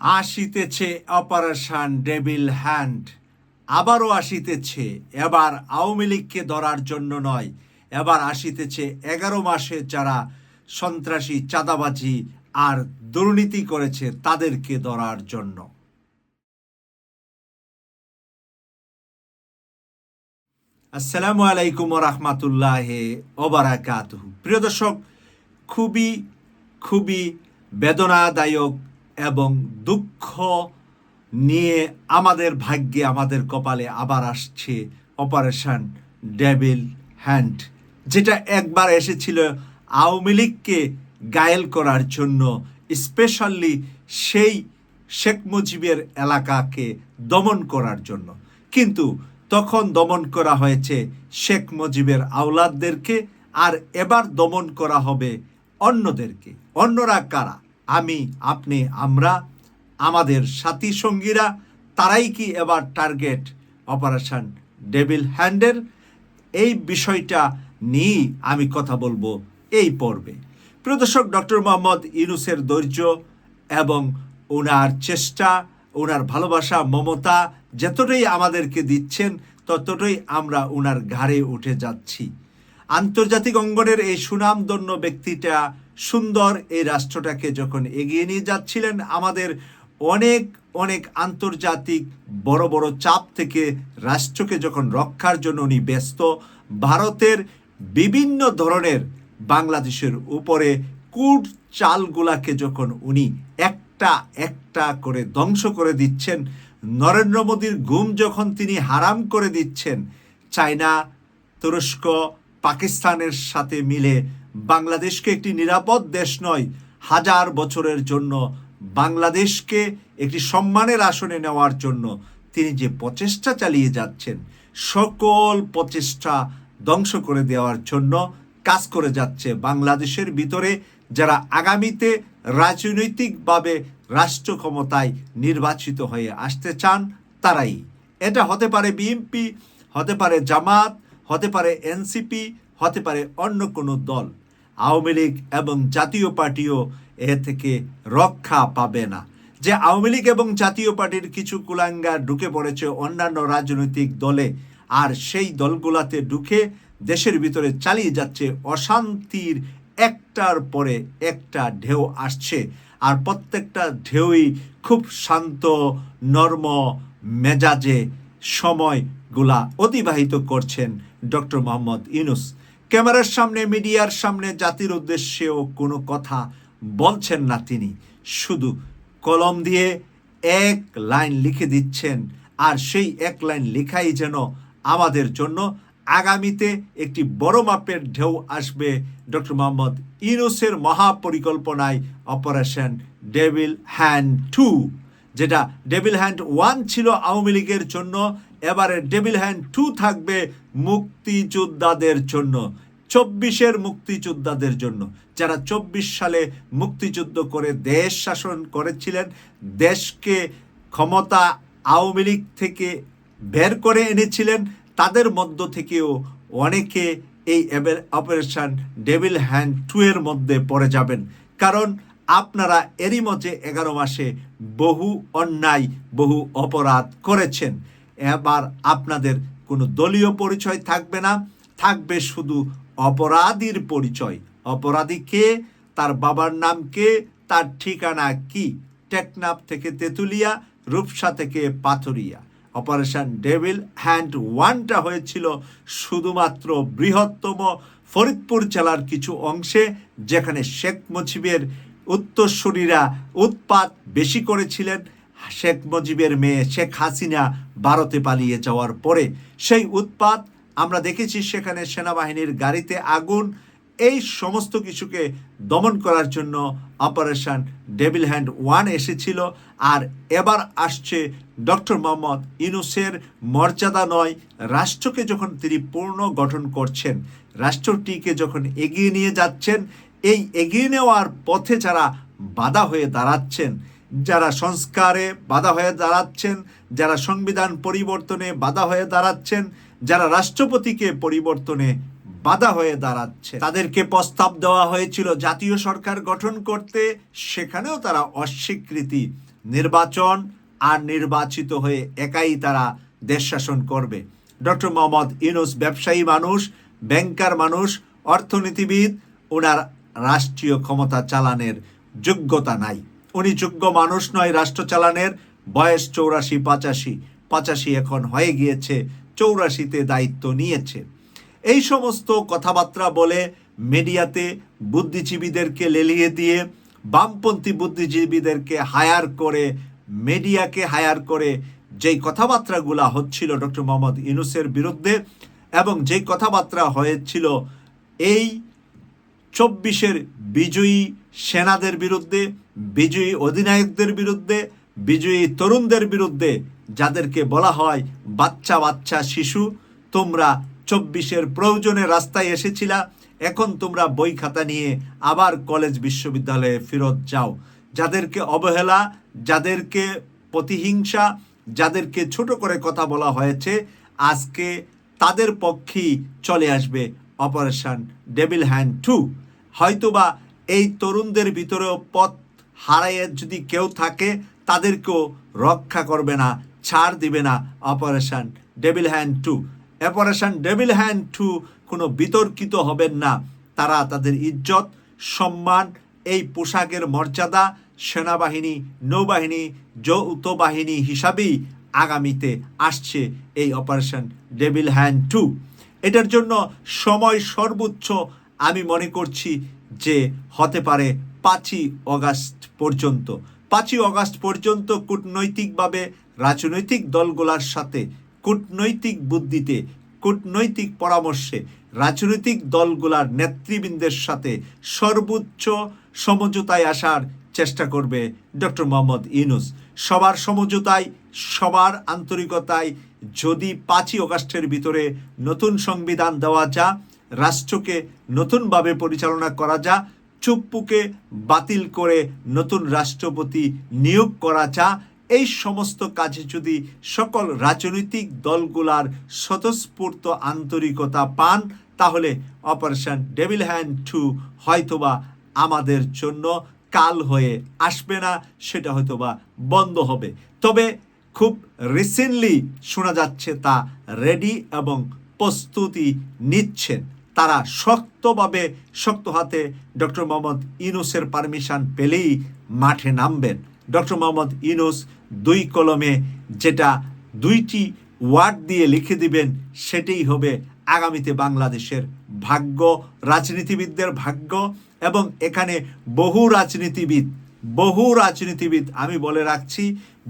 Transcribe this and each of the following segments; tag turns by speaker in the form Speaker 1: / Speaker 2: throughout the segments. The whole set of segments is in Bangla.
Speaker 1: আসিতেছে অপারেশন ডেভিল হ্যান্ড। আবারও আসিতেছে, এবার আওয়ামী লীগকে ধরার জন্য নয়। এবার আসিতেছে এগারো মাসে যারা সন্ত্রাসী, চাঁদাবাজি আর দুর্নীতি করেছে, তাদেরকে ধরার জন্য। আসসালামু আলাইকুম রহমাতুল্লাহ ওবারাকাত প্রিয় দর্শক, খুবই খুবই বেদনাদায়ক এবং দুঃখ নিয়ে আমাদের ভাগ্যে, আমাদের কপালে আবার আসছে অপারেশন ডেভিল হ্যান্ড যেটা একবার এসেছিল আওয়ামী লীগকে গায়েল করার জন্য, স্পেশালি সেই শেখ মুজিবের এলাকাকে দমন করার জন্য। কিন্তু তখন দমন করা হয়েছে শেখ মুজিবের আওলাদদেরকে, আর এবার দমন করা হবে অন্যদেরকে। অন্যরা কারা? আমি, আপনি, আমরা, আমাদের সাথী সঙ্গীরা, তারাই কি এবার টার্গেট অপারেশন ডেভিল হ্যান্ডের এই বিষয়টা নিয়েই আমি কথা বলব এই পর্বে। প্রিয় দর্শক, ডক্টর মোহাম্মদ ইউনুসের ধৈর্য এবং ওনার চেষ্টা ওনার ভালোবাসা, মমতা যতটাই আমাদেরকে দিচ্ছেন, ততটাই আমরা ওনার ঘাড়ে উঠে যাচ্ছি। আন্তর্জাতিক অঙ্গনের এই সুনামধন্য ব্যক্তিটা সুন্দর এই রাষ্ট্রটাকে যখন এগিয়ে নিয়ে যাচ্ছিলেন, আমাদের অনেক অনেক আন্তর্জাতিক বড় বড় চাপ থেকে রাষ্ট্রকে যখন রক্ষার জন্য উনি ব্যস্ত, ভারতের বিভিন্ন ধরনের বাংলাদেশের উপরে কুট চালগুলাকে যখন উনি একটা একটা করে ধ্বংস করে দিচ্ছেন, নরেন্দ্র মোদীর ঘুম যখন তিনি হারাম করে দিচ্ছেন, চায়না, তুরস্ক, পাকিস্তানের সাথে মিলে বাংলাদেশকে একটি নিরাপদ দেশ নয়, হাজার বছরের জন্য বাংলাদেশকে একটি সম্মানের আসনে নেওয়ার জন্য তিনি যে প্রচেষ্টা চালিয়ে যাচ্ছেন, সকল প্রচেষ্টা ধ্বংস করে দেওয়ার জন্য কাজ করে যাচ্ছে বাংলাদেশের ভিতরে, যারা আগামীতে রাজনৈতিকভাবে রাষ্ট্র ক্ষমতায় নির্বাচিত হয়ে আসতে চান তারাই। এটা হতে পারে বিএনপি, হতে পারে জামাত, হতে পারে এনসিপি, হতে পারে অন্য কোনো দল। আওয়ামী লীগ এবং জাতীয় পার্টিও এ থেকে রক্ষা পাবে না। যে আওয়ামী লীগ এবং জাতীয় পার্টির কিছু কুলাঙ্গার ঢুকে পড়েছে অন্যান্য রাজনৈতিক দলে, আর সেই দলগুলাতে ঢুকে দেশের ভিতরে চালিয়ে যাচ্ছে অশান্তির একটার পরে একটা ঢেউ আসছে। আর প্রত্যেকটা ঢেউই খুব শান্ত, নর্ম মেজাজে সময়গুলা অতিবাহিত করছেন ডক্টর মোহাম্মদ ইউনুস। ক্যামেরার সামনে, মিডিয়ার সামনে জাতির উদ্দেশ্যেও কোনো কথা বলছেন না তিনি। শুধু কলম দিয়ে এক লাইন লিখে দিচ্ছেন, আর সেই এক লাইন লেখাই যেন আমাদের জন্য আগামীতে একটি বড় মাপের ঢেউ আসবে। ডক্টর মোহাম্মদ ইউনুসের মহাপরিকল্পনায় অপারেশন ডেভিল হ্যান্ড টু, যেটা ডেভিল হ্যান্ড ওয়ান ছিল আওয়ামী লীগের জন্য, এবারে ডেভিল হ্যান্ড টু থাকবে মুক্তিযোদ্ধাদের জন্য, চব্বিশের মুক্তিযোদ্ধাদের জন্য। যারা চব্বিশ সালে মুক্তিযুদ্ধ করে দেশ শাসন করেছিলেন, দেশকে ক্ষমতা আওয়ামী লীগ থেকে বের করে এনেছিলেন, তাদের মধ্য থেকেও অনেকে এই অপারেশন ডেভিল হ্যান্ড টু এর মধ্যে পড়ে যাবেন। কারণ আপনারা এরই মধ্যে এগারো মাসে বহু অন্যায়, বহু অপরাধ করেছেন। এবার আপনাদের কোনো দলীয় পরিচয় থাকবে না, থাকবে শুধু অপরাধীর পরিচয়। অপরাধী কে? তার বাবার নাম কে? তার ঠিকানা কি? টেকনাফ থেকে তেঁতুলিয়া, রূপসা থেকে পাথরিয়া। অপারেশন ডেভিল হ্যান্ড ওয়ানটা হয়েছিল শুধুমাত্র বৃহত্তম ফরিদপুর জেলার কিছু অংশে, যেখানে শেখ মুজিবের উত্তরসূরিরা উৎপাত বেশি করেছিলেন। শেখ মুজিবের মেয়ে শেখ হাসিনা ভারতে পালিয়ে যাওয়ার পরে সেই উৎপাত আমরা দেখেছি সেখানে সেনাবাহিনীর গাড়িতে আগুন। এই সমস্ত কিছুকে দমন করার জন্য অপারেশন ডেভিল হ্যান্ড ওয়ান এসেছিল। আর এবার আসছে ডক্টর মোহাম্মদ ইনুসের মর্যাদা নয়, রাষ্ট্রকে যখন তিনি পূর্ণ গঠন করছেন, রাষ্ট্রটিকে যখন এগিয়ে নিয়ে যাচ্ছেন, এই এগিয়ে নেওয়ার পথে যারা বাধা হয়ে দাঁড়াচ্ছেন যারা সংস্কারে বাধা হয়ে দাঁড়াচ্ছেন, যারা সংবিধান পরিবর্তনে বাধা হয়ে দাঁড়াচ্ছেন, যারা রাষ্ট্রপতিকে পরিবর্তনে বাধা হয়ে দাঁড়াচ্ছে তাদেরকে প্রস্তাব দেওয়া হয়েছিল, জাতীয় সরকার গঠন করতে। সেখানেও তারা অস্বীকৃতি। নির্বাচন আর নির্বাচিত হয়ে একাই তারা দেশ শাসন করবে। ডক্টর মোহাম্মদ ইনুস ব্যবসায়ী মানুষ, ব্যাংকার মানুষ, অর্থনীতিবিদ, ওনার রাষ্ট্রীয় ক্ষমতা চালানের যোগ্যতা নাই। উনি যোগ্য মানুষ নয় রাষ্ট্র চালানের বয়স চৌরাশি পঁচাশি। পঁচাশি এখন হয়ে গিয়েছে, চৌরাশিতে দায়িত্ব নিয়েছে। এই সমস্ত কথাবার্তা বলে মিডিয়াতে বুদ্ধিজীবীদেরকে লেলিয়ে দিয়ে বামপন্থী বুদ্ধিজীবীদেরকে হায়ার করে, মিডিয়াকে হায়ার করে যেই কথাবার্তাগুলা হচ্ছিল ডক্টর মোহাম্মদ ইনুসের বিরুদ্ধে এবং যেই কথাবার্তা হয়েছিল এই চব্বিশের বিজয়ী সেনাদের বিরুদ্ধে বিজয়ী অধিনায়কদের বিরুদ্ধে, বিজয়ী তরুণদের বিরুদ্ধে যাদেরকে বলা হয় বাচ্চা বাচ্চা শিশু, তোমরা চব্বিশের প্রয়োজনে রাস্তায় এসেছিলা, এখন তোমরা বই খাতা নিয়ে আবার কলেজ বিশ্ববিদ্যালয়ে ফেরত যাও। যাদেরকে অবহেলা, যাদেরকে প্রতিহিংসা, যাদেরকে ছোট করে কথা বলা হয়েছে, আজকে তাদের পক্ষেই চলে আসবে অপারেশন ডেভিল হ্যান্ড টু। হয়তোবা এই তরুণদের ভিতরেও পথ হারাইয়ে যদি কেউ থাকে, তাদেরকেও রক্ষা করবে না, ছাড় দিবে না operation devil hunt two. Operation devil hunt two কোনো বিতর্কিত হবেন না। তারা তাদের ইজ্জত, সম্মান, এই পোশাকের মর্যাদা সেনাবাহিনী, নৌবাহিনী যৌথ বাহিনী হিসাবেই আগামীতে আসছে এই অপারেশন ডেভিল হ্যান্ড টু। এটার জন্য সময় সর্বোচ্চ আমি মনে করছি যে হতে পারে পাঁচই অগাস্ট পর্যন্ত। পাঁচই অগাস্ট পর্যন্ত কূটনৈতিকভাবে রাজনৈতিক দলগুলোর সাথে কূটনৈতিক বুদ্ধিতে, কূটনৈতিক পরামর্শে রাজনৈতিক দলগুলার নেতৃবৃন্দের সাথে সর্বোচ্চ সমঝোতায় আসার চেষ্টা করবে ডক্টর মোহাম্মদ ইউনুস। সবার সমঝোতায়, সবার আন্তরিকতায় যদি পাঁচই অগাস্টের ভিতরে নতুন সংবিধান দেওয়া যা, রাষ্ট্রকে নতুনভাবে পরিচালনা করা যা চুপ্পুকে বাতিল করে নতুন রাষ্ট্রপতি নিয়োগ করা যা এই সমস্ত কাজে যদি সকল রাজনৈতিক দলগুলার স্বতঃস্ফূর্ত আন্তরিকতা পান, তাহলে অপারেশন ডেভিল হ্যান্ড টু হয়তোবা আমাদের জন্য কাল হয়ে আসবে না, সেটা হয়তোবা বন্ধ হবে। তবে খুব রিসেন্টলি শোনা যাচ্ছে তা রেডি এবং প্রস্তুতি নিচ্ছেন। তারা শক্তভাবে, শক্ত হাতে ডক্টর মোহাম্মদ ইনুসের পারমিশন পেলেই মাঠে নামবেন। ডক্টর মোহাম্মদ ইনুস দুই কলমে যেটা দুইটি ওয়ার্ড দিয়ে লিখে দিবেন, সেটাই হবে আগামীতে বাংলাদেশের ভাগ্য, রাজনীতিবিদদের ভাগ্য এবং এখানে বহু রাজনীতিবিদ বহু রাজনীতিবিদ আমি বলে রাখছি,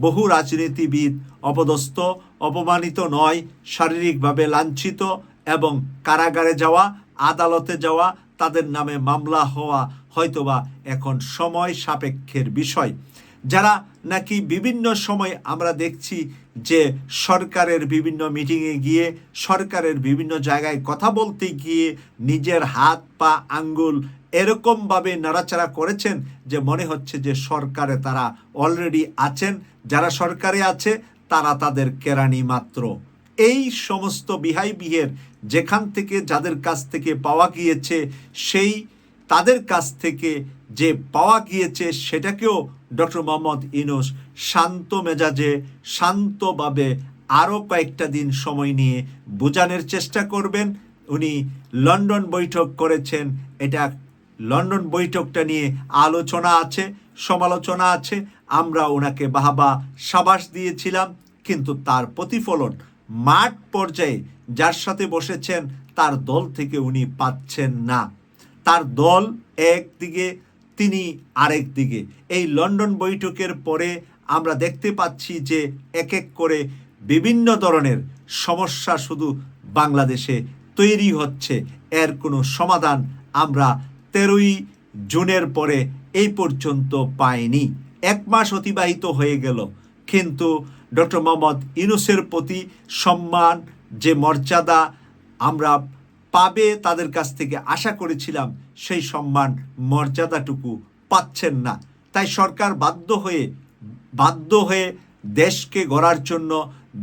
Speaker 1: বহু রাজনীতিবিদ অপদস্থ, অপমানিত নয়, শারীরিকভাবে লাঞ্ছিত এবং কারাগারে যাওয়া, আদালতে যাওয়া, তাদের নামে মামলা হওয়া হয়তোবা এখন সময় সাপেক্ষের বিষয়। যারা নাকি বিভিন্ন সময় আমরা দেখছি যে সরকারের বিভিন্ন মিটিংয়ে গিয়ে, সরকারের বিভিন্ন জায়গায় কথা বলতে গিয়ে নিজের হাত, পা, আঙ্গুল এরকমভাবে নাড়াচাড়া করেছেন যে মনে হচ্ছে যে সরকারে তারা অলরেডি আছেন। যারা সরকারে আছে, তারা তাদের কেরানি মাত্র। এই সমস্ত বিহাই বিহের যেখান থেকে যাদের কাছ থেকে পাওয়া গিয়েছে, সেই তাদের কাছ থেকে যে পাওয়া গিয়েছে, সেটাকেও ডক্টর মোহাম্মদ ইনুস শান্ত মেজাজে, শান্তভাবে আরও কয়েকটা দিন সময় নিয়ে বোঝানোর চেষ্টা করবেন। উনি লন্ডন বৈঠক করেছেন। এটা লন্ডন বৈঠকটা নিয়ে আলোচনা আছে, সমালোচনা আছে। আমরা ওনাকে বাহাবা সাবাস দিয়েছিলাম, কিন্তু তার প্রতিফলন মাঠ পর্যায়ে যার সাথে বসেছেন, তার দল থেকে উনি পাচ্ছেন না। তার দল একদিকে তিনি আরেক দিকে। এই লন্ডন বৈঠকের পরে আমরা দেখতে পাচ্ছি যে এক এক করে বিভিন্ন ধরনের সমস্যা শুধু বাংলাদেশে তৈরি হচ্ছে। এর কোনো সমাধান আমরা তেরোই জুনের পরে এই পর্যন্ত পাইনি। এক মাস অতিবাহিত হয়ে গেল, কিন্তু ডক্টর মোহাম্মদ ইনুসের প্রতি সম্মান, যে মর্যাদা আমরা পাবে তাদের কাছ থেকে আশা করেছিলাম, সেই সম্মান মর্যাদাটুকু পাচ্ছেন না। তাই সরকার বাধ্য হয়ে বাধ্য হয়ে দেশকে গড়ার জন্য,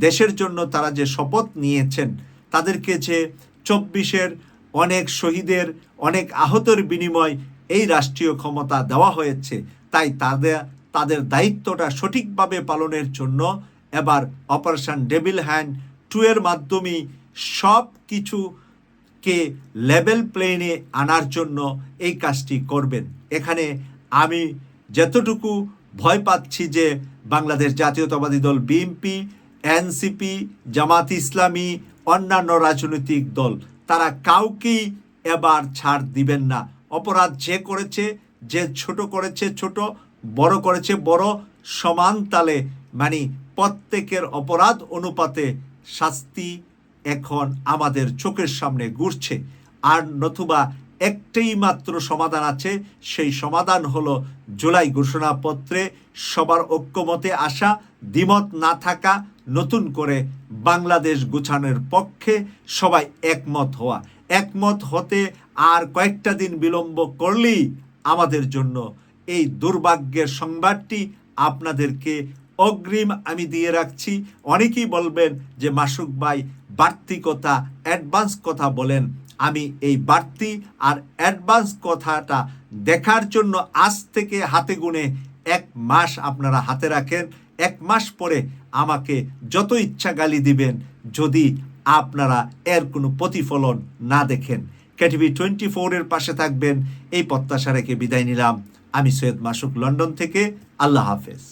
Speaker 1: দেশের জন্য তারা যে শপথ নিয়েছেন, তাদেরকে যে চব্বিশের অনেক শহীদের, অনেক আহতের বিনিময় এই রাষ্ট্রীয় ক্ষমতা দেওয়া হয়েছে, তাই তাদের তাদের দায়িত্বটা সঠিকভাবে পালনের জন্য এবার অপারেশন ডেভিল হ্যান্ড টু এর মাধ্যমে সব কিছুকে লেভেল প্লেনে আনার জন্য এই কাজটি করবেন। এখানে আমি যতটুকু ভয় পাচ্ছি যে বাংলাদেশ জাতীয়তাবাদী দল, বিএনপি, এনসিপি, জামাত ইসলামী, অন্যান্য রাজনৈতিক দল, তারা কাউকেই এবার ছাড় দিবেন না। অপরাধ যে করেছে, যে ছোট করেছে, ছোট, বড় করেছে, বড়, সমান তালে মানে প্রত্যেকের অপরাধ অনুপাতে শাস্তি এখন আমাদের চোখের সামনে ঘুরছে। আর নতুবা একটাই মাত্র সমাধান আছে, সেই সমাধান হলো জুলাই ঘোষণাপত্রে সবার ঐক্যমতে আসা, দ্বিমত না থাকা, নতুন করে বাংলাদেশ গুছানোর পক্ষে সবাই একমত হওয়া। একমত হতে আর কয়েকটা দিন বিলম্ব করলেই আমাদের জন্য এই দুর্ভাগ্যের সংবাদটি আপনাদেরকে অগ্রিম আমি দিয়ে রাখছি। অনেকেই বলবেন যে মাসুক ভাই, বাড়তি কথা অ্যাডভান্স কথা বলেন। আমি এই বাড়তি আর অ্যাডভান্স কথাটা দেখার জন্য আজ থেকে হাতে গুনে এক মাস আপনারা হাতে রাখেন। এক মাস পরে আমাকে যত ইচ্ছা গালি দিবেন, যদি আপনারা এর কোনো প্রতিফলন না দেখেন। কেটিভি টোয়েন্টি ফোরের পাশে থাকবেন। এই প্রত্যাশা রেখে বিদায় নিলাম। আমি সৈয়দ মাসুক, লন্ডন থেকে। আল্লাহ হাফেজ।